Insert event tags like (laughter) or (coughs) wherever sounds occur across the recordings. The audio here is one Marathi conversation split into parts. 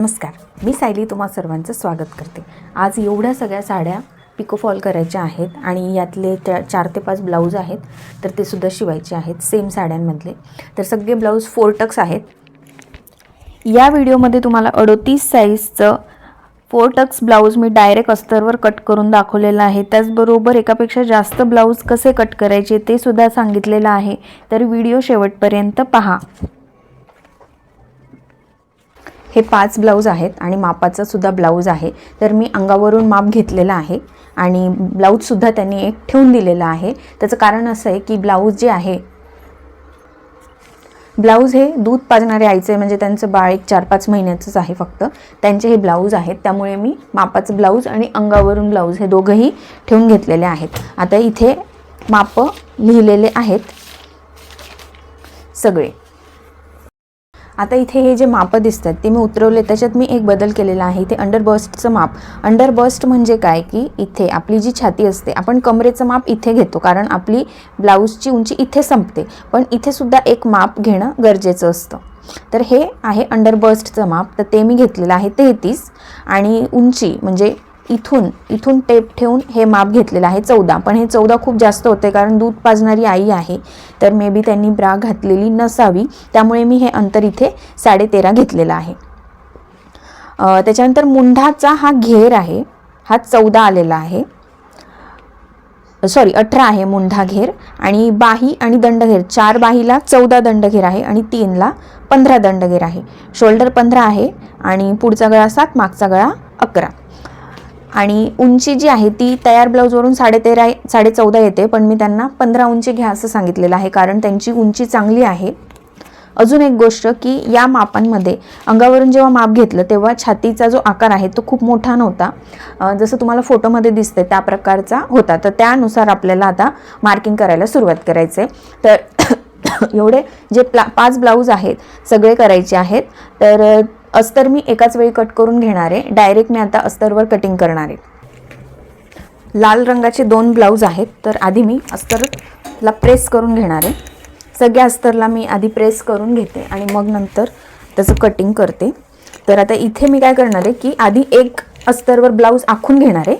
नमस्कार मी सायली तुम्हा सर्वांचं स्वागत करते. आज एवढ्या सगळ्या साड्या पिकोफॉल करायच्या आहेत आणि यातले त्या चार ते पाच ब्लाऊज आहेत तर ते सुद्धा शिवायचे आहेत सेम साड्यांमधले. तर सगळे ब्लाऊज फोरटक्स आहेत. या व्हिडिओमध्ये तुम्हाला अडोतीस साईजचं फोर टक्स ब्लाऊज मी डायरेक्ट अस्तरवर कट करून दाखवलेलं आहे. त्याचबरोबर एकापेक्षा जास्त ब्लाऊज कसे कट करायचे ते सुद्धा सांगितलेलं आहे. तर व्हिडिओ शेवटपर्यंत पहा. हे पाच ब्लाऊज आहेत आणि मापाचा सुद्धा ब्लाऊज आहे. तर मी अंगावरून माप घेतलेलं आहे आणि ब्लाऊजसुद्धा त्यांनी एक ठेवून दिलेला आहे. त्याचं कारण असं आहे की ब्लाऊज जे आहे ब्लाऊज हे दूध पाजणारे आईचे म्हणजे त्यांचं बाळ एक चार पाच महिन्याचंच आहे फक्त त्यांचे हे ब्लाऊज आहेत. त्यामुळे मी मापाचं ब्लाऊज आणि अंगावरून ब्लाऊज हे दोघंही ठेवून घेतलेले आहेत. आता इथे मापं लिहिलेले आहेत सगळे. आता इथे हे जे मापं दिसतात ते मी उतरवले. त्याच्यात मी एक बदल केलेला आहे. इथे अंडर बस्टचं माप. अंडर बस्ट म्हणजे काय? की इथे आपली जी छाती असते आपण कमरेचं माप इथे घेतो कारण आपली ब्लाऊजची उंची इथे संपते. पण इथेसुद्धा एक माप घेणं गरजेचं असतं. तर हे आहे अंडर बस्टचं माप. तर ते मी घेतलेलं आहे तेहतीस. आणि उंची म्हणजे इथून इथून टेप ठेवून हे माप घेतलेलं आहे चौदा. पण हे चौदा खूप जास्त होते कारण दूध पाजणारी आई आहे. तर मे बी त्यांनी ब्रा घातलेली नसावी. त्यामुळे मी हे अंतर इथे साडेतेरा घेतलेलं आहे. त्याच्यानंतर मुंढाचा हा घेर आहे. हा चौदा आलेला आहे. सॉरी अठरा आहे मुंढा घेर. आणि बाही आणि दंडघेर. चार बाहीला चौदा दंडघेर आहे आणि तीनला पंधरा दंडघेर आहे. शोल्डर पंधरा आहे आणि पुढचा गळा सात मागचा गळा अकरा. आणि उंची जी आहे ती तयार ब्लाऊजवरून साडेतेरा साडे चौदा येते पण मी त्यांना पंधरा उंची घ्या असं सांगितलेलं आहे कारण त्यांची उंची चांगली आहे. अजून एक गोष्ट की या मापांमध्ये अंगावरून जेव्हा माप घेतलं तेव्हा छातीचा जो आकार आहे तो खूप मोठा नव्हता. जसं तुम्हाला फोटोमध्ये दिसते त्या प्रकारचा होता. तर त्यानुसार आपल्याला आता मार्किंग करायला सुरुवात करायचं आहे तर (coughs) एवढे जे प्ला पाच ब्लाऊज आहेत सगळे करायचे आहेत. तर अस्तर मी एकाच वेळी कट करून घेणार. आहे डायरेक्ट मी आता अस्तरवर कटिंग करणार. आहे लाल रंगाचे दोन ब्लाऊज आहेत तर आधी मी अस्तरला प्रेस करून घेणार. आहे सगळ्या अस्तरला मी आधी प्रेस करून घेते आणि मग नंतर त्याचं कटिंग करते. तर आता इथे मी काय करणार आहे की आधी एक अस्तरवर ब्लाऊज आखून घेणार आहे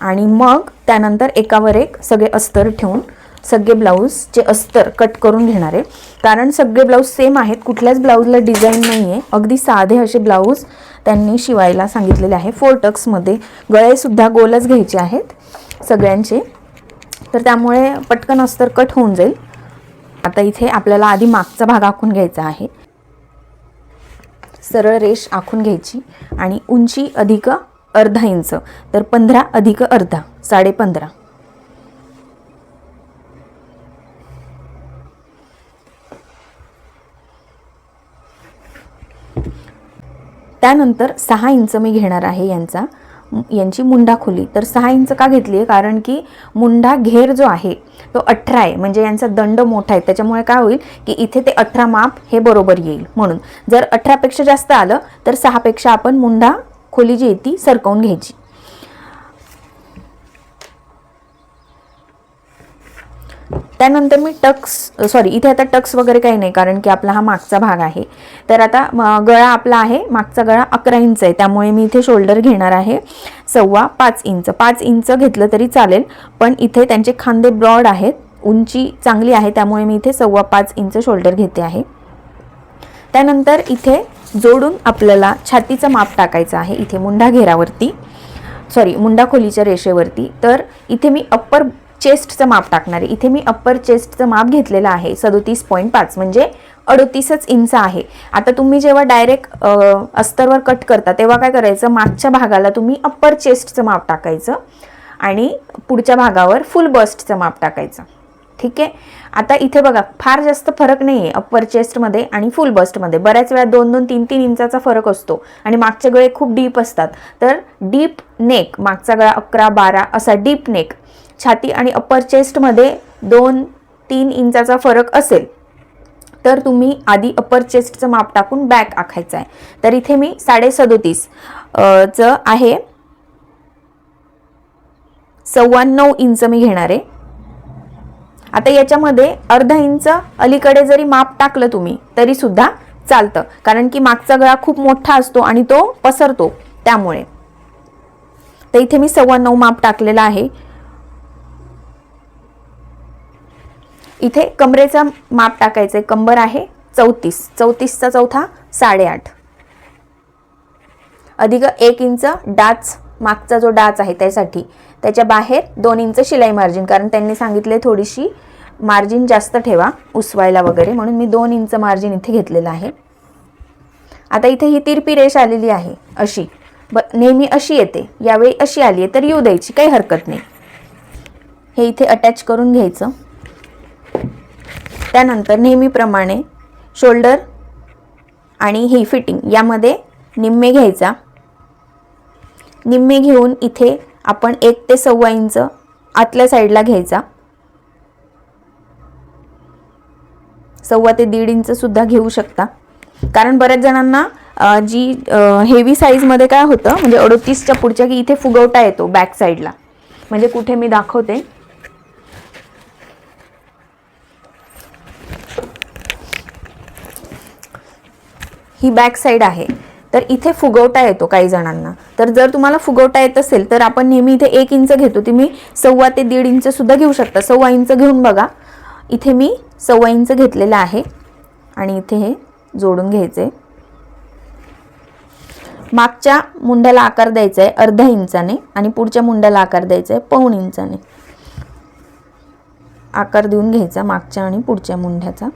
आणि मग त्यानंतर एकावर एक सगळे अस्तर ठेवून सगळे ब्लाऊजचे अस्तर कट करून घेणार आहे. कारण सगळे ब्लाऊज सेम आहेत कुठल्याच ब्लाऊजला डिझाईन नाही आहे अगदी साधे असे ब्लाऊज त्यांनी शिवायला सांगितलेले आहे. फोर टक्समध्ये गळेसुद्धा गोलच घ्यायचे आहेत सगळ्यांचे. तर त्यामुळे पटकन अस्तर कट होऊन जाईल. आता इथे आपल्याला आधी मागचा भाग आखून घ्यायचा आहे. सरळ रेष आखून घ्यायची आणि उंची अधिक अर्धा इंच तर पंधरा अधिक अर्धा साडेपंधरा. त्यानंतर सहा इंच मी घेणार आहे यांचा. यांची मुंडा खोली. तर सहा इंच का घेतली आहे कारण की मुंडा घेर जो आहे तो अठरा आहे. म्हणजे यांचा दंड मोठा आहे. त्याच्यामुळे काय होईल की इथे ते अठरा माप हे बरोबर येईल. म्हणून जर अठरापेक्षा जास्त आलं तर सहापेक्षा आपण मुंडा खोली जी आहे ती सरकवून घ्यायची. त्यानंतर मी टक्स सॉरी इथे आता टक्स वगैरे काही नाही कारण की आपला हा मागचा भाग आहे. तर आता म, गळा आपला आहे मागचा गळा अकरा इंच आहे. त्यामुळे मी इथे शोल्डर घेणार आहे सव्वा पाच इंच. पाच इंच घेतलं तरी चालेल पण इथे त्यांचे खांदे ब्रॉड आहेत उंची चांगली आहे त्यामुळे मी इथे सव्वा पाच इंच शोल्डर घेते आहे. त्यानंतर इथे जोडून आपल्याला छातीचं माप टाकायचं आहे इथे मुंडा घेरावरती सॉरी मुंडा खोलीच्या रेषेवरती. तर इथे मी अप्पर चेस्टचं माप टाकणार आहे. इथे मी अप्पर चेस्टचं माप घेतलेलं आहे. सदोतीस पॉईंट पाच म्हणजे अडोतीसच इंच आहे. आता तुम्ही जेव्हा डायरेक्ट अस्तरवर कट करता तेव्हा काय करायचं? मागच्या भागाला तुम्ही अप्पर चेस्टचं माप टाकायचं आणि पुढच्या भागावर फुल बस्टचं माप टाकायचं. ठीक आहे? आता इथे बघा फार जास्त फरक नाही आहे अप्पर चेस्टमध्ये आणि फुल बस्टमध्ये बऱ्याच वेळा दोन दोन तीन तीन इंचाचा फरक असतो आणि मागचे गळे खूप डीप असतात. तर डीप नेक मागचा गळा अकरा बारा असा डीप नेक छाती आणि अप्पर चेस्टमध्ये दोन तीन इंचाचा फरक असेल तर तुम्ही आधी अप्पर चेस्टचं माप टाकून बॅक आखायचं आहे. तर इथे मी साडे सदोतीस चं आहे. सव्वा नऊ इंच मी घेणार आहे. आता याच्यामध्ये अर्धा इंच अलीकडे जरी माप टाकलं तुम्ही तरी सुद्धा चालतं. कारण की मागचा गळा खूप मोठा असतो आणि तो पसरतो त्यामुळे. तर इथे मी सव्वा नऊ माप टाकलेला आहे. इथे कमरेचं माप टाकायचं आहे कंबर आहे चौतीस. चौतीसचा चौथा साडेआठ. अधिक एक इंच डाच मागचा जो डाच आहे त्यासाठी. त्याच्या बाहेर दोन इंच शिलाई मार्जिन. कारण त्यांनी सांगितले थोडीशी मार्जिन जास्त ठेवा उसवायला वगैरे. म्हणून मी दोन इंच मार्जिन इथे घेतलेलं आहे. आता इथे ही तिरपी रेष आलेली आहे. अशी. ब नेहमी अशी येते. यावेळी अशी आली आहे तर येऊ द्यायची. काही हरकत नाही. हे इथे अटॅच करून घ्यायचं. त्यानंतर नेहमीप्रमाणे शोल्डर आणि ही फिटिंग यामध्ये निम्मे घ्यायचा. निम्मे घेऊन इथे आपण एक ते सव्वा इंच आतल्या साईडला घ्यायचा. सव्वा ते दीड इंचसुद्धा घेऊ शकता. कारण बऱ्याच जणांना जी हेवी साईजमध्ये काय होतं म्हणजे अडोतीसच्या पुढच्या की इथे फुगवटा येतो बॅक साईडला म्हणजे कुठे मी दाखवते. ही बॅक साईड आहे. तर इथे फुगवटा येतो काही जणांना. तर जर तुम्हाला फुगवटा येत असेल तर आपण नेहमी इथे एक इंच घेतो. तुम्ही सव्वा ते दीड इंच सुद्धा घेऊ शकता. सव्वा इंच घेऊन बघा. इथे मी सव्वा इंच घेतलेलं आहे. आणि इथे हे जोडून घ्यायचे मागच्या मुंड्याला आकार द्यायचा आहे अर्ध्या इंचाने आणि पुढच्या मुंड्याला आकार द्यायचा आहे पाऊण इंचाने. आकार देऊन घ्यायचा मागच्या आणि पुढच्या मुंढ्याचा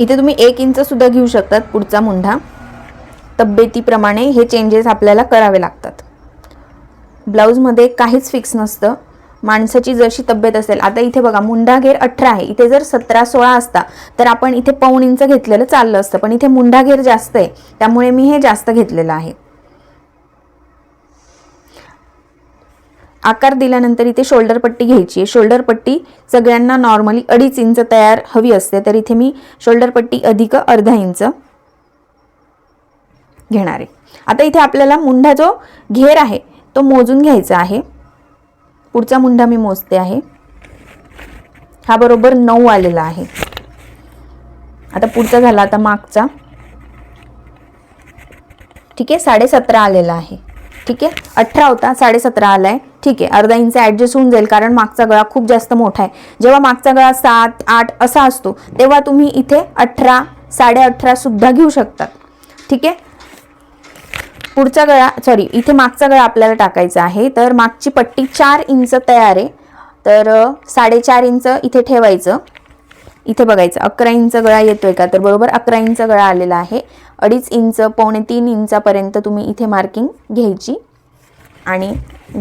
इथे तुम्ही एक इंच सुद्धा घेऊ शकतात पुढचा मुंढा. तब्येतीप्रमाणे हे चेंजेस आपल्याला करावे लागतात. ब्लाऊजमध्ये काहीच फिक्स नसतं. माणसाची जशी तब्येत असेल आता इथे बघा मुंडा घेर अठरा आहे. इथे जर सतरा सोळा असता तर आपण इथे पाऊण इंच घेतलेलं चाललं असतं. पण इथे मुंडा घेर जास्त आहे. त्यामुळे मी हे जास्त घेतलेलं आहे. आकार दिल्यानंतर इथे शोल्डर पट्टी घ्यायची आहे. शोल्डर पट्टी सगळ्यांना नॉर्मली अडीच इंच तयार हवी असते. तर इथे मी शोल्डर पट्टी अधिक अर्धा इंच घेणार आहे. आता इथे आपल्याला मुंढा जो घेर आहे तो मोजून घ्यायचा आहे. पुढचा मुंढा मी मोजते आहे. हा बरोबर नऊ आलेला आहे. आता पुढचा झाला आता मागचा. ठीक आहे साडेसतरा आलेला आहे. ठीक आहे अठरा होता साडेसतरा आला आहे ठीक आहे अर्धा इंच ॲडजस्ट होऊन जाईल कारण मागचा गळा खूप जास्त मोठा आहे. जेव्हा मागचा गळा सात आठ असा असतो तेव्हा तुम्ही इथे अठरा साडे अठरा सुद्धा घेऊ शकतात ठीक आहे? पुढचा गळा सॉरी इथे मागचा गळा आपल्याला टाकायचा आहे. तर मागची पट्टी चार इंच तयार आहे. तर साडेचार इंच इथे ठेवायचं. इथे बघायचं अकरा इंच गळा येतोय का? तर बरोबर अकरा इंच गळा आलेला आहे. अडीच इंच पावणे तीन इंचापर्यंत तुम्ही इथे मार्किंग घ्यायची. आणि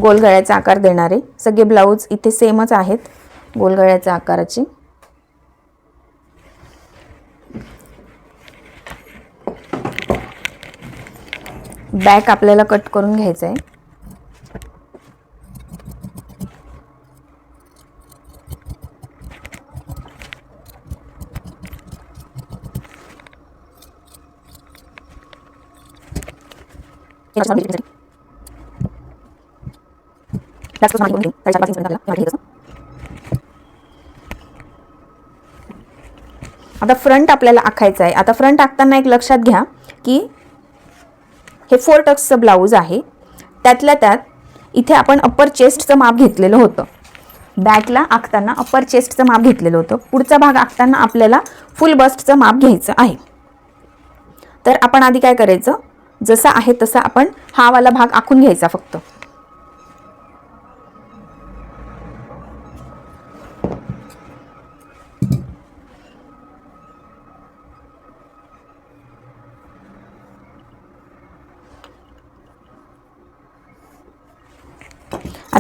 गोल गळ्याचा आकार देणारे. सगळे ब्लाऊज इथे सेमच आहेत. गोल गळ्याच्या आकाराचे. बॅक आपल्याला कट करून घ्यायचं आहे आता फ्रंट आपल्याला आखायचं आहे आता फ्रंट आखताना एक लक्षात घ्या की हे फोर टक्सचं ब्लाऊज आहे. त्यातल्या त्यात इथे आपण अप्पर चेस्टचं माप घेतलेलं होतं. बॅकला आखताना अप्पर चेस्टचं माप घेतलेलं होतं. पुढचा भाग आखताना आपल्याला फुल बस्टचं माप घ्यायचं आहे. तर आपण आधी काय करायचं? जसा आहे तसा आपण हा वाला भाग आखून घ्यायचा फक्त.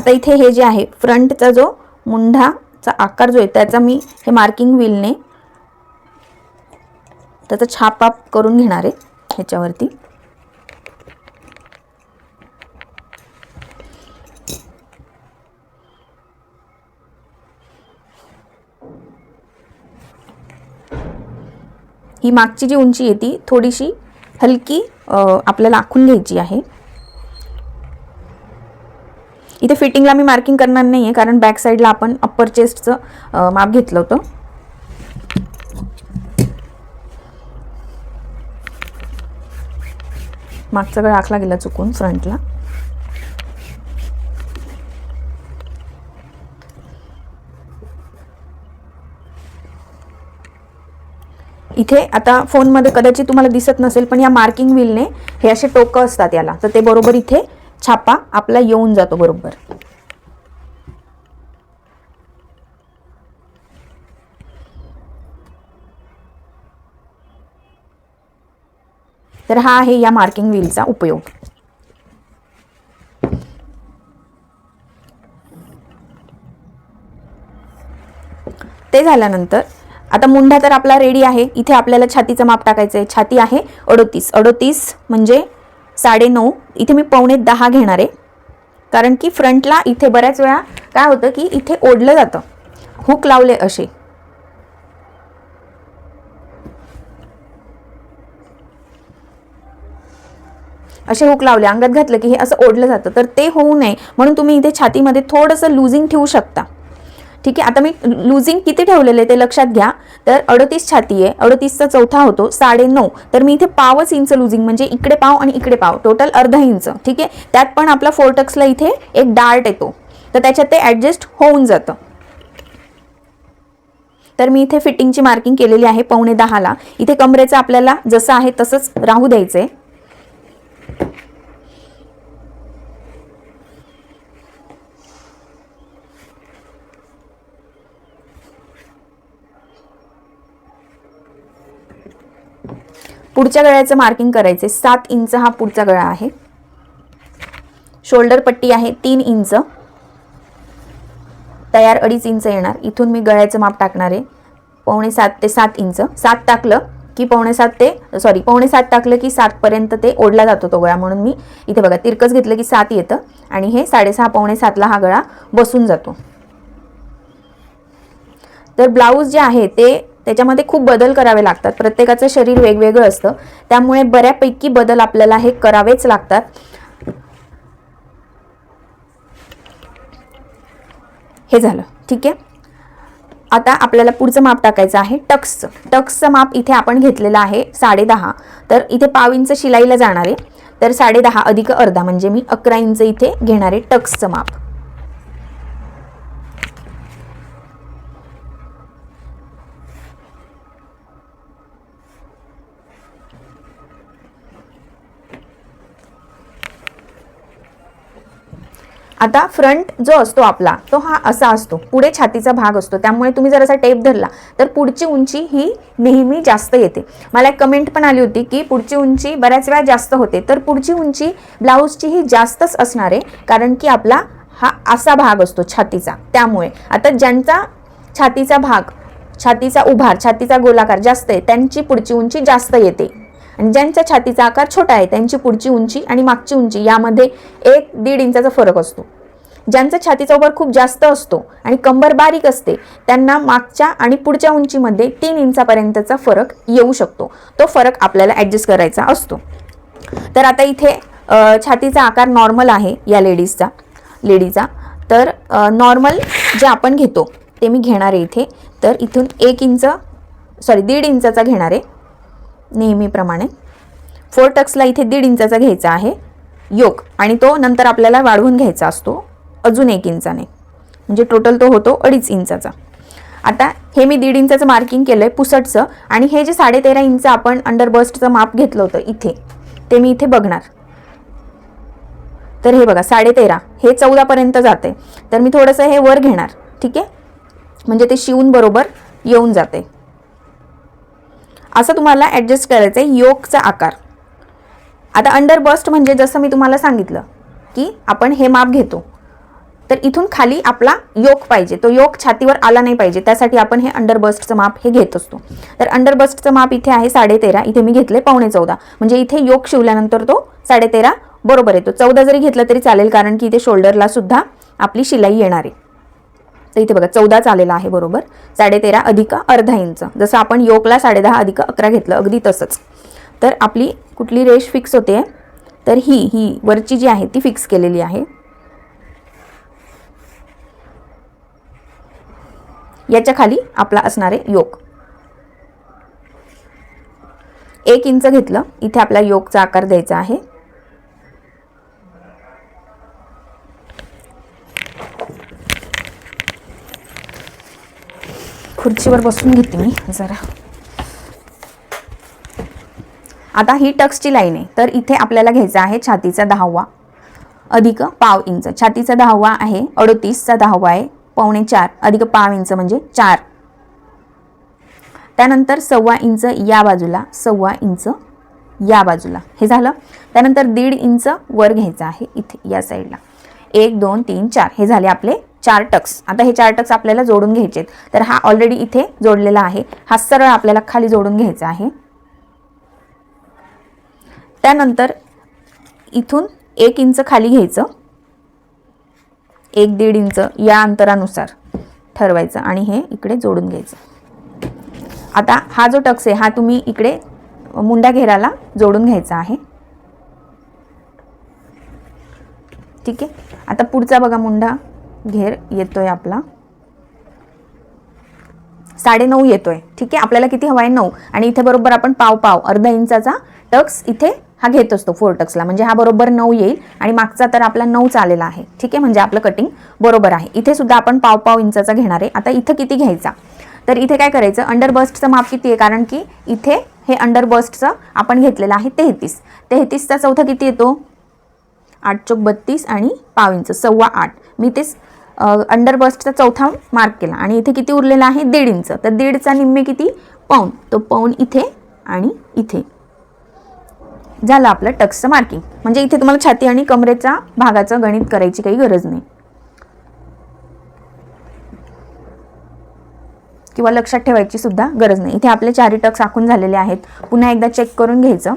आता इथे हे जे आहे फ्रंटचा जो मुंढाचा आकार जो आहे त्याचा मी हे मार्किंग व्हीलने त्याचा छापा करून घेणार आहे ह्याच्यावरती. ही मागची जी उंची आहे ती थोडीशी हलकी आपल्याला आखून घ्यायची आहे. इथे फिटिंगला मी मार्किंग करणार नाही आहे कारण बॅक साईडला आपण अप्पर चेस्टचं माप घेतलं होतं. मागचा गळा आखला गेला चुकून फ्रंटला. इथे आता फोनमध्ये कदाचित तुम्हाला दिसत नसेल पण या मार्किंग व्हीलने हे असे टोकं असतात याला. तर ते बरोबर इथे छापा आपला येऊन जातो बरोबर. तर हा आहे या मार्किंग व्हीलचा उपयोग. ते झाल्यानंतर आता मुंढा तर आपला रेडी आहे. इथे आपल्याला छातीचं माप टाकायचं आहे छाती आहे अडोतीस. अडोतीस म्हणजे साडे नऊ. इथे मी पावणे दहा घेणार आहे. कारण की फ्रंटला इथे बऱ्याच वेळा काय होतं की इथे ओढलं जातं. हुक लावले असे. असे हुक लावले. अंगात घातलं की हे असं ओढलं जातं. तर ते होऊ नये. म्हणून तुम्ही इथे छातीमध्ये थोडंसं लुझिंग ठेवू शकता. ठीक आहे? आता मी लुझिंग किती ठेवलेलं आहे ते लक्षात घ्या. तर अडतीस छाती आहे. अडतीसचा चौथा होतो साडे नऊ तर मी इथे पावच इंच लुझिंग म्हणजे इकडे पाव आणि इकडे पाव. टोटल अर्धा इंच. ठीक आहे? त्यात पण आपला फोरटक्सला इथे एक डार्ट येतो. तर त्याच्यात ते ॲडजस्ट होऊन जातं. तर मी इथे फिटिंगची मार्किंग केलेली आहे पावणे दहाला. इथे कमरेचं आपल्याला जसं आहे तसंच राहू द्यायचं आहे पुढच्या गळ्याचं मार्किंग करायचे सात इंच हा पुढचा गळा आहे. शोल्डर पट्टी आहे तीन इंच. तयार अडीच इंच येणार. इथून मी गळ्याचं माप टाकणार आहे. पावणे सात ते सात इंच. सात टाकलं की पावणे सात ते सॉरी पावणे सात टाकलं की सातपर्यंत ते ओढला जातो तो गळा. म्हणून मी इथे बघा तिरकस घेतलं की सात येतं आणि हे साडेसहा पावणे सातला हा गळा बसून जातो. तर ब्लाऊज जे आहे ते त्याच्यामध्ये खूप बदल करावे लागतात. प्रत्येकाचं शरीर वेगवेगळं असतं. त्यामुळे बऱ्यापैकी बदल आपल्याला हे करावेच लागतात. हे झालं. ठीक आहे? आता आपल्याला पुढचं माप टाकायचं आहे. टक्सचं. टक्सचं माप इथे आपण घेतलेलं आहे साडेदहा. तर इथे पाव इंच शिलाईला जाणार आहे. तर साडेदहा अधिक अर्धा म्हणजे मी अकरा इंच इथे घेणारे टक्सचं माप. आता फ्रंट जो असतो आपला तो हा असा असतो. पुढे छातीचा भाग असतो. त्यामुळे तुम्ही जर असा टेप धरला तर पुढची उंची ही नेहमी जास्त येते. मला एक कमेंट पण आली होती की पुढची उंची बऱ्याच वेळा जास्त होते. तर पुढची उंची ब्लाऊजची ही जास्तच असणार आहे कारण की आपला हा असा भाग असतो छातीचा. त्यामुळे आता ज्यांचा छातीचा भाग छातीचा उभार छातीचा गोलाकार जास्त आहे त्यांची पुढची उंची जास्त येते. आणि ज्यांच्या छातीचा आकार छोटा आहे त्यांची पुढची उंची आणि मागची उंची यामध्ये एक दीड इंचाचा फरक असतो. ज्यांचा छातीचा उभार खूप जास्त असतो आणि कंबर बारीक असते त्यांना मागच्या आणि पुढच्या उंचीमध्ये तीन इंचापर्यंतचा फरक येऊ शकतो. तो फरक आपल्याला ॲडजस्ट करायचा असतो. तर आता इथे छातीचा आकार नॉर्मल आहे या लेडीजचा लेडीचा तर नॉर्मल जे आपण घेतो ते मी घेणार आहे इथे. तर इथून एक इंच सॉरी दीड इंचाचा घेणार आहे. नेहमीप्रमाणे. फोर टक्सला इथे दीड इंचाचा घ्यायचा आहे. योग आणि तो नंतर आपल्याला वाढवून घ्यायचा असतो. अजून एक इंचाने. म्हणजे टोटल तो होतो अडीच इंचाचा. आता हे मी दीड इंचाचं मार्किंग केलं आहे पुसटचं. आणि हे जे साडेतेरा इंच आपण अंडर बस्टचं माप घेतलं होतं इथे ते मी इथे बघणार. तर हे बघा साडेतेरा. हे चौदापर्यंत जाते. तर मी थोडंसं हे वर घेणार. ठीक आहे? म्हणजे ते शिवून बरोबर येऊन जाते. असं तुम्हाला ॲडजस्ट करायचं आहे योगचा आकार. आता अंडर बस्ट म्हणजे जसं मी तुम्हाला सांगितलं की आपण हे माप घेतो. तर इथून खाली आपला योग पाहिजे. तो योग छातीवर आला नाही पाहिजे. त्यासाठी आपण हे अंडर बस्टचं माप हे घेत असतो. तर अंडर बस्टचं माप इथे आहे साडेतेरा. इथे मी घेतले पावणे चौदा. म्हणजे इथे योग शिवल्यानंतर तो साडेतेरा बरोबर येतो. चौदा जरी घेतला तरी चालेल कारण की इथे शोल्डरला सुद्धा आपली शिलाई येणार आहे. तर इथे बघा चौदाच आलेला आहे बरोबर? साडेतेरा अधिक अर्धा इंच. जसं आपण योगला साडेदहा अधिक अकरा घेतलं अगदी तसंच. तर आपली कुठली रेष फिक्स होते? तर ही ही वरची जी आहे ती फिक्स केलेली आहे. याच्या खाली आपला असणारे योग एक इंच घेतलं इथे आपला योगचा आकार द्यायचा आहे. खुर्चीवर बसून घेते मी जरा. आता ही टक्सची लाईन आहे तर इथे आपल्याला घ्यायचा आहे छातीचा दहावा. अधिक पाव इंच. छातीचा दहावा आहे अडोतीसचा दहावा आहे पावणे चार. अधिक पाव इंच म्हणजे चार. त्यानंतर सव्वा इंच या बाजूला सव्वा इंच या बाजूला. हे झालं. त्यानंतर दीड इंच वर घ्यायचं आहे इथे या साईडला. एक दोन तीन चार. हे झाले आपले चार टक्स. आता हे चार टक्स आपल्याला जोडून घ्यायचे आहेत. तर हा ऑलरेडी इथे जोडलेला आहे. हा सरळ आपल्याला खाली जोडून घ्यायचा आहे. त्यानंतर इथून एक इंच खाली घ्यायचं. एक दीड इंच या अंतरानुसार ठरवायचं आणि हे इकडे जोडून घ्यायचं. आता हा जो टक्स आहे हा तुम्ही इकडे मुंडा घेराला जोडून घ्यायचा आहे. ठीक आहे? आता पुढचा बघा मुंडा. घेर येतोय आपला. साडे नऊ येतोय. ठीक आहे? आपल्याला किती हवा आहे? नऊ. आणि इथे बरोबर आपण पाव पाव अर्धा इंचाचा टक्स इथे हा घेत असतो फोर टक्सला. म्हणजे हा बरोबर नऊ येईल आणि मागचा तर आपला नऊ चालेला आहे. ठीक आहे? म्हणजे आपलं कटिंग बरोबर आहे. इथे सुद्धा आपण पाव पाव इंचाचा घेणार आहे. आता इथं किती घ्यायचा? तर इथे काय करायचं? अंडर बस्टचं माप किती आहे? कारण की इथे हे अंडर बस्टचं आपण घेतलेलं आहे तेहतीस. तेहतीसचा चौथा किती येतो? आठ चौक बत्तीस आणि पाव इंच सव्वा आठ. मी तेच अंडरबस्टचा चौथा मार्क केला. आणि इथे किती उरलेला आहे? दीड इंच. तर दीडचा निम्मे किती? पाऊन तो पाऊन इथे आणि इथे. झालं आपलं टक्सचं मार्किंग म्हणजे इथे तुम्हाला छाती आणि कमरेचा भागाचं गणित करायची काही गरज नाही. किंवा लक्षात ठेवायची सुद्धा गरज नाही. इथे आपले चारी टक्स आखून झालेले आहेत. पुन्हा एकदा चेक करून घ्यायचं.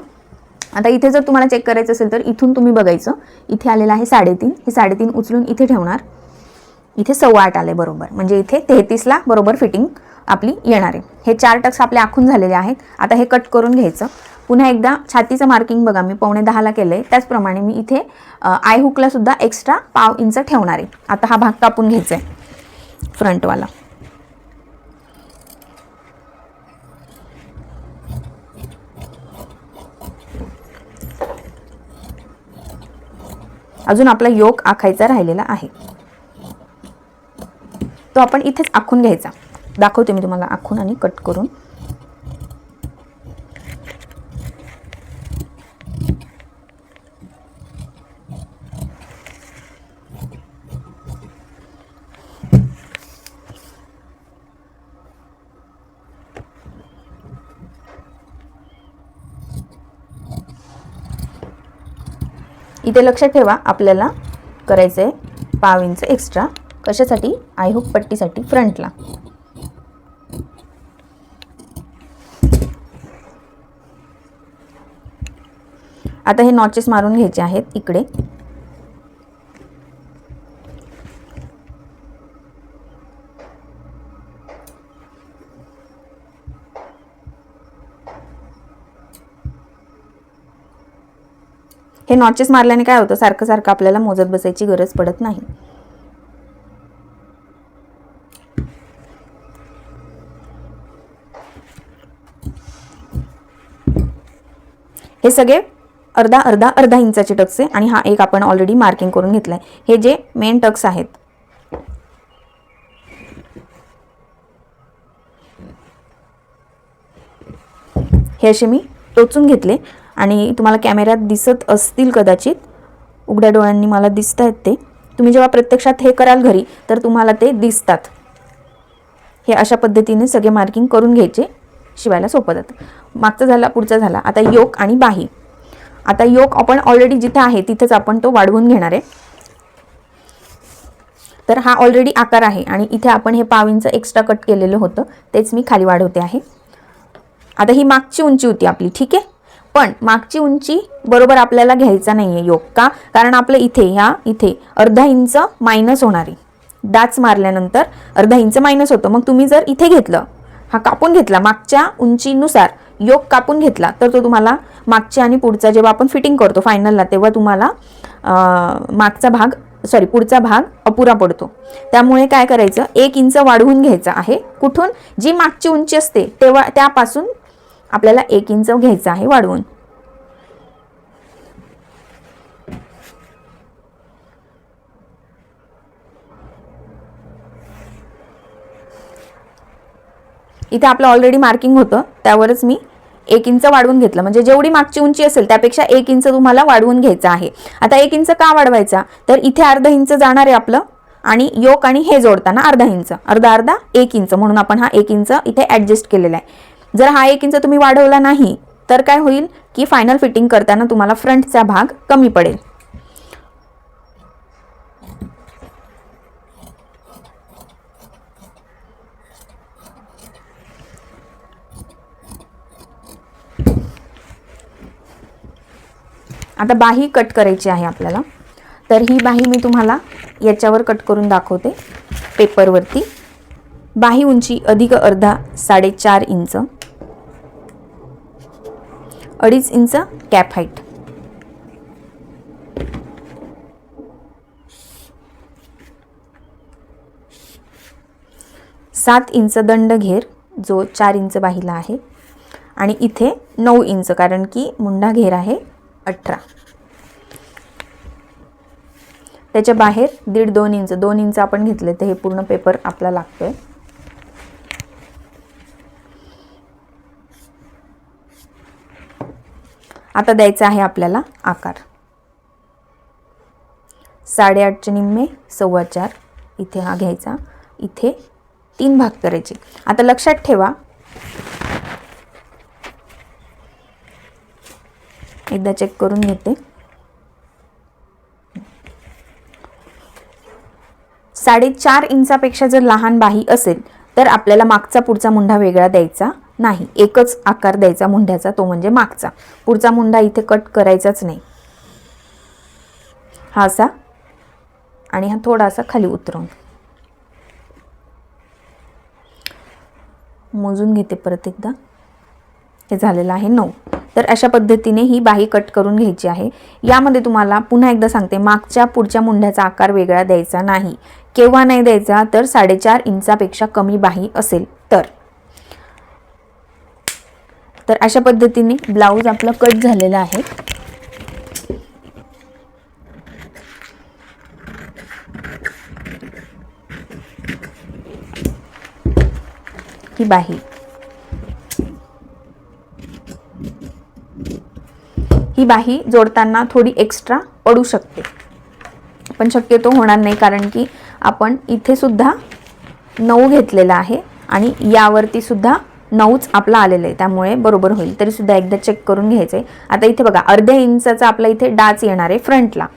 आता इथे जर तुम्हाला चेक करायचं असेल तर इथून तुम्ही बघायचं. इथे आलेलं आहे साडेतीन. हे साडेतीन उचलून इथे ठेवणार. इथे सव्वा आठ आले बरोबर. म्हणजे इथे तेहतीसला बरोबर फिटिंग आपली येणार आहे. हे चार टक्स आपले आखून झालेले आहेत. आता हे कट करून घ्यायचं. पुन्हा एकदा छातीचं मार्किंग बघा मी पावणे दहाला केलं आहे त्याचप्रमाणे मी इथे आय हुकला सुद्धा एक्स्ट्रा पाव इंच ठेवणार आहे. आता हा भाग कापून घ्यायचा आहे फ्रंटवाला अजून आपला योग आखायचा राहिलेला आहे. तो आपण इथेच आखून घ्यायचा. दाखवते मी तुम्हाला आखून आणि कट करून. इथे लक्षात ठेवा आपल्याला करायचं आहे पाव इंच एक्स्ट्रा कशासाठी? आयहूक पट्टीसाठी फ्रंटला. आता हे नॉचेस मारून घ्यायचे आहेत इकडे. हे नॉचेस मारल्याने काय होतं? सारखं सारखं आपल्याला मोजत बसायची गरज पडत नाही. हे सगळे अर्धा अर्धा अर्धा इंचाचे टक्स आहे आणि हा एक आपण ऑलरेडी मार्किंग करून घेतला आहे हे जे मेन टक्स आहेत. हे असे मी टोचून घेतले आणि तुम्हाला कॅमेऱ्यात दिसत असतील कदाचित. उघड्या डोळ्यांनी मला दिसत आहेत ते. तुम्ही जेव्हा प्रत्यक्षात हे कराल घरी तर तुम्हाला ते दिसतात. हे अशा पद्धतीने सगळे मार्किंग करून घ्यायचे. शिवायला सोपं जातं. मागचा झाला पुढचा झाला. आता योक आणि बाही. आता योक आपण ऑलरेडी जिथे आहे तिथेच आपण तो वाढवून घेणार आहे. तर हा ऑलरेडी आकार आहे आणि इथे आपण हे पाव इंच एक्स्ट्रा कट केलेलं होतं. तेच मी खाली वाढवते आहे. आता ही मागची उंची होती आपली ठीक आहे? पण मागची उंची बरोबर आपल्याला घ्यायचा नाही आहे योग का? कारण आपलं इथे ह्या इथे अर्धा इंच मायनस होणार आहे. डाच मारल्यानंतर अर्धा इंच मायनस होतं. मग तुम्ही जर इथे घेतलं हा कापून घेतला. मागच्या उंचीनुसार योग कापून घेतला. तर तो तुम्हाला मागच्या आणि पुढचा जेव्हा आपण फिटिंग करतो फायनलला तेव्हा तुम्हाला मागचा भाग सॉरी पुढचा भाग अपुरा पडतो. त्यामुळे काय करायचं? एक इंच वाढवून घ्यायचं आहे. कुठून? जी मागची उंची असते तेव्हा त्यापासून आपल्याला एक इंच घ्यायचं आहे वाढवून. इथे आपलं ऑलरेडी मार्किंग होतं. त्यावरच मी एक इंच वाढवून घेतलं. म्हणजे जेवढी मागची उंची असेल त्यापेक्षा एक इंच तुम्हाला वाढवून घ्यायचं आहे. आता एक इंच का वाढवायचा? तर इथे अर्धा इंच जाणार आहे आपलं. आणि योक आणि हे जोडताना अर्धा इंच अर्धा अर्धा एक इंच म्हणून आपण हा एक इंच इथे ॲडजस्ट केलेला आहे. जर हा एक इंच तुम्ही वाढवला नाही तर काय होईल? की फायनल फिटिंग करताना तुम्हाला फ्रंटचा भाग कमी पडेल. आता बाही कट करायची आहे आपल्याला. तर ही बाही मी तुम्हाला याच्यावर कट करून दाखवते पेपरवरती. बाही उंची अधिक अर्धा साडेचार इंच. अडीच इंच कॅप हाईट. सात इंच दंड घेर जो चार इंच बाहीला आहे. आणि इथे नऊ इंच कारण की मुंडा घेर आहे. अठरा. त्याच्या बाहेर दीड दोन इंच दोन इंच आपण घेतले तर हे पूर्ण पेपर आपला लागतोय. आता द्यायचा आहे आपल्याला आकार. साडेआठचे निम्मे सव्वा चार. इथे हा घ्यायचा. इथे तीन भाग करायचे. आता लक्षात ठेवा. एकदा चेक करून घेते. साडेचार इंचापेक्षा जर लहान बाही असेल तर आपल्याला मागचा पुढचा मुंढा वेगळा द्यायचा नाही. एकच आकार द्यायचा मुंढ्याचा तो म्हणजे मागचा. पुढचा मुंढा इथे कट करायचाच नाही. हा असा. आणि हा थोडासा खाली उतरवून मोजून घेते परत एकदा. हे झालेलं आहे नऊ. तर अशा पद्धतीने ही बाही कट करून घ्यायची आहे. यामध्ये तुम्हाला पुन्हा एकदा सांगते मागच्या पुढच्या मुंढ्याचा आकार वेगळा द्यायचा नाही. केव्हा नाही द्यायचा तर साडेचार इंचापेक्षा कमी बाही असेल तर. तर अशा पद्धतीने ब्लाऊज आपलं कट झालेलं आहे. ही बाही. ही बाही जोडताना थोडी एक्स्ट्रा पडू शकते. पण शक्यतो होणार नाही कारण की आपण इथे सुद्धा नऊ घेतलेला आहे आणि यावरती सुद्धा नऊच आपला आलेलं आहे. त्यामुळे बरोबर होईल. तरीसुद्धा एकदा चेक करून घ्यायचं आहे आता इथे बघा अर्ध्या इंचाचा आपला इथे डाच येणार आहे फ्रंटला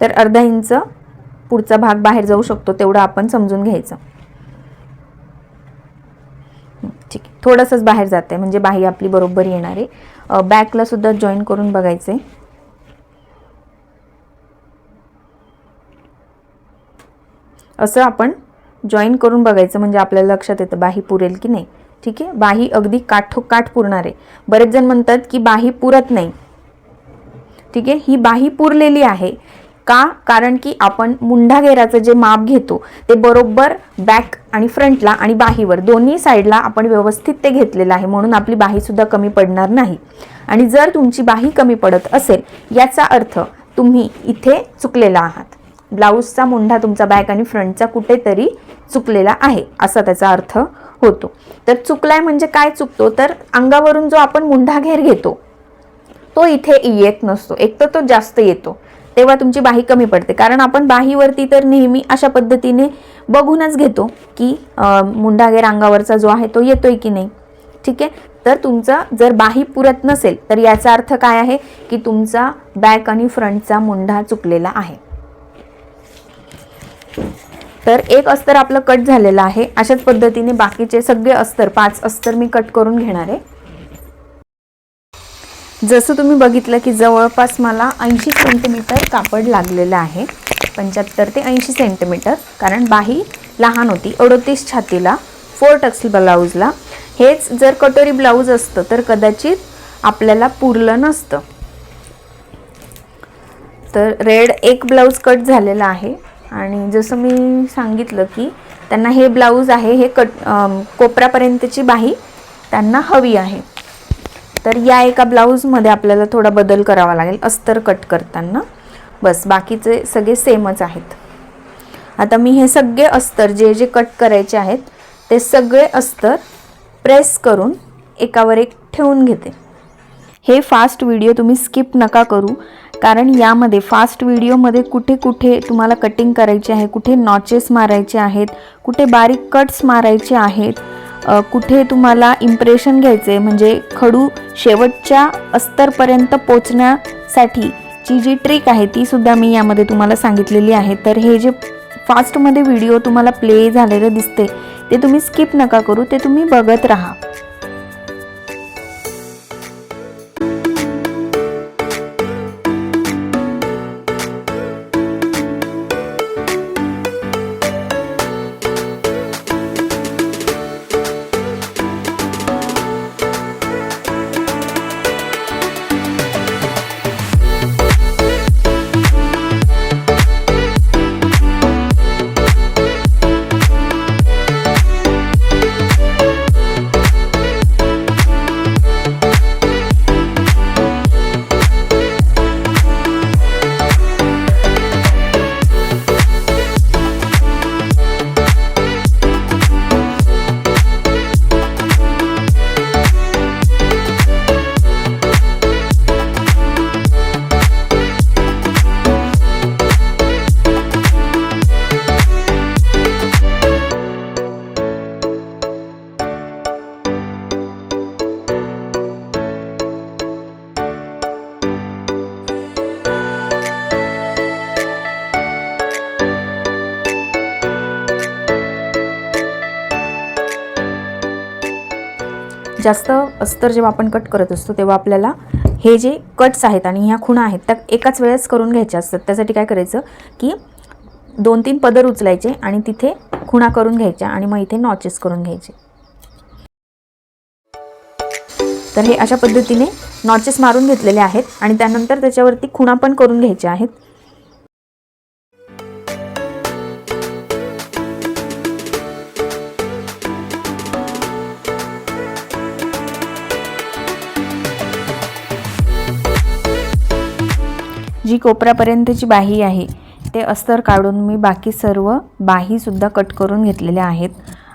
तर अर्धा इंच पुढचा भाग बाहेर जाऊ शकतो तेवढं आपण समजून घ्यायचं ठीक आहे थोडंसंच बाहेर जात आहे म्हणजे बाही आपली बरोबर येणार. आहे बॅकला सुद्धा जॉईन करून बघायचे. असं आपण जॉईन करून बघायचं म्हणजे आपल्याला लक्षात येतं बाही पुरेल की नाही. ठीक आहे? बाही अगदी काठोकाठ पुरणार आहे. बरेच जण म्हणतात की बाही पुरत नाही. ठीक आहे? ही बाही पुरलेली आहे. का? कारण की आपण मुंढा घेराचं जे माप घेतो ते बरोबर बॅक आणि फ्रंटला आणि बाहीवर दोन्ही साईडला आपण व्यवस्थित ते घेतलेलं आहे म्हणून आपली बाही सुद्धा कमी पडणार नाही. आणि जर तुमची बाही कमी पडत असेल याचा अर्थ तुम्ही इथे चुकलेला आहात. ब्लाऊजचा मुंढा तुमचा बॅक आणि फ्रंटचा कुठेतरी चुकलेला आहे असा त्याचा अर्थ होतो. तर चुकलाय म्हणजे काय चुकतो? तर अंगावरून जो आपण मुंढा घेर घेतो तो इथे येत नसतो. एक तर तो जास्त येतो. तेव्हा तुमची बाही कमी पडते. कारण आपण बाहीवरती तर नेहमी अशा पद्धतीने बघूनच घेतो की अं, मुंडागेर अंगावरचा जो आहे तो येतोय की नाही. ठीक आहे? तर तुमचा जर बाही पुरत नसेल तर याचा अर्थ काय आहे? की तुमचा बॅक आणि फ्रंटचा मुंढा चुकलेला आहे. तर एक अस्तर आपलं कट झालेलं आहे. अशाच पद्धतीने बाकीचे सगळे अस्तर पाच अस्तर मी कट करून घेणार आहे. जसं तुम्ही बघितलं की जवळपास मला ऐंशी सेंटीमीटर कापड लागलेलं आहे. पंच्याहत्तर ते ऐंशी सेंटीमीटर कारण बाही लहान होती. अडोतीस छातीला फोर टक्स ब्लाऊजला हेच जर कटोरी ब्लाऊज असतं तर कदाचित आपल्याला पुरलं नसतं. तर रेड एक ब्लाऊज कट झालेला आहे. आणि जसं मी सांगितलं की त्यांना हे ब्लाऊज आहे हे कट कोपरापर्यंतची कोपऱ्यापर्यंतची बाही त्यांना हवी आहे. तर या एका ब्लाऊजमध्ये आपल्याला थोडा बदल करावा लागेल अस्तर कट करताना. बस बाकीचे सगळे सेमच आहेत. आता मी हे सगळे अस्तर जे जे कट करायचे आहेत ते सगळे अस्तर प्रेस करून एकावर एक ठेवून घेते. हे फास्ट व्हिडिओ तुम्ही स्किप नका करू कारण यामध्ये फास्ट व्हिडिओमध्ये कुठे कुठे तुम्हाला कटिंग करायची आहे कुठे नॉचेस मारायचे आहेत कुठे बारीक कट्स मारायचे आहेत कुठे तुम्हाला इम्प्रेशन घ्यायचे म्हणजे खडू शेवटच्या अस्तरपर्यंत पोचण्यासाठी ची जी ट्रिक आहे ती सुद्धा मी यामध्ये तुम्हाला सांगितलेली आहे. तर हे जे फास्टमध्ये व्हिडिओ तुम्हाला प्ले झालेलं दिसते ते तुम्ही स्किप नका करू ते तुम्ही बघत राहा. जास्त अस्तर जेव्हा आपण कट करत असतो तेव्हा आपल्याला हे जे कट्स आहेत आणि ह्या खुणा आहेत त्या एकाच वेळेस करून घ्यायच्या असतात. त्यासाठी काय करायचं की दोन तीन पदर उचलायचे आणि तिथे खुणा करून घ्यायच्या आणि मग इथे नॉचेस करून घ्यायचे. तर हे अशा पद्धतीने नॉचेस मारून घेतलेले आहेत आणि त्यानंतर त्याच्यावरती खुणा पण करून घ्यायच्या आहेत. जी कोपऱ्यापर्यंतची बाही आहे. ते अस्तर काढून मी बाकी सर्व बाहीसुद्धा कट करून घेतलेल्या आहेत.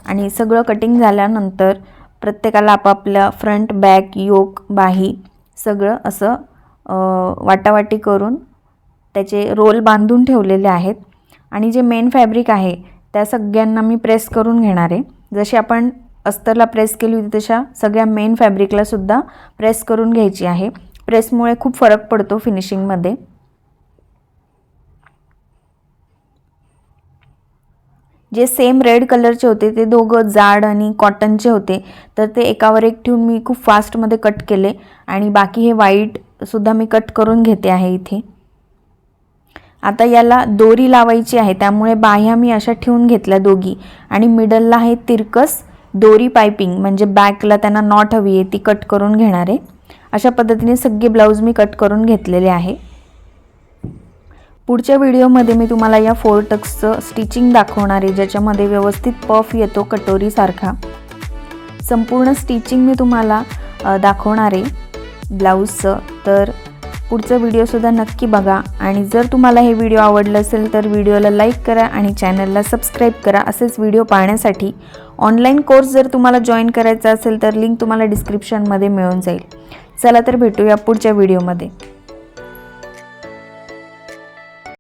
आणि सगळं कटिंग झाल्यानंतर प्रत्येकाला आपापल्या फ्रंट बॅक योक बाही सगळं असं वाटावाटी करून त्याचे रोल बांधून ठेवलेले आहेत. आणि जे मेन फॅब्रिक आहे त्या सगळ्यांना मी प्रेस करून घेणार आहे. जशी आपण अस्तरला प्रेस केली होती तशा सगळ्या मेन फॅब्रिकलासुद्धा प्रेस करून घ्यायची आहे. प्रेसमुळे खूप फरक पडतो फिनिशिंगमध्ये जे सेम रेड कलरचे होते ते दोघं जाड आणि कॉटनचे होते. तर ते एकावर एक ठेवून मी खूप फास्टमध्ये कट केले आणि बाकी हे व्हाईटसुद्धा मी कट करून घेते आहे इथे. आता याला दोरी लावायची आहे त्यामुळे बाह्या मी अशा ठेवून घेतल्या दोघी. आणि मिडलला आहे तिरकस दोरी पायपिंग म्हणजे बॅकला त्यांना नॉट हवी आहे ती कट करून घेणार. आहे अशा पद्धतीने सगळे ब्लाऊज मी कट करून घेतलेले आहे. पुढच्या व्हिडिओमध्ये मी तुम्हाला या फोर टक्सचं स्टिचिंग दाखवणार आहे ज्याच्यामध्ये व्यवस्थित पफ येतो कटोरीसारखा. संपूर्ण स्टिचिंग मी तुम्हाला दाखवणार आहे ब्लाऊजचं. तर पुढचं व्हिडिओसुद्धा नक्की बघा आणि जर तुम्हाला हे व्हिडिओ आवडलं असेल तर व्हिडिओला लाईक करा आणि चॅनलला सबस्क्राईब करा. असेच व्हिडिओ पाहण्यासाठी ऑनलाईन कोर्स जर तुम्हाला जॉईन करायचा असेल तर लिंक तुम्हाला डिस्क्रिप्शनमध्ये मिळून जाईल. चला तर भेटूया पुढच्या व्हिडिओमध्ये.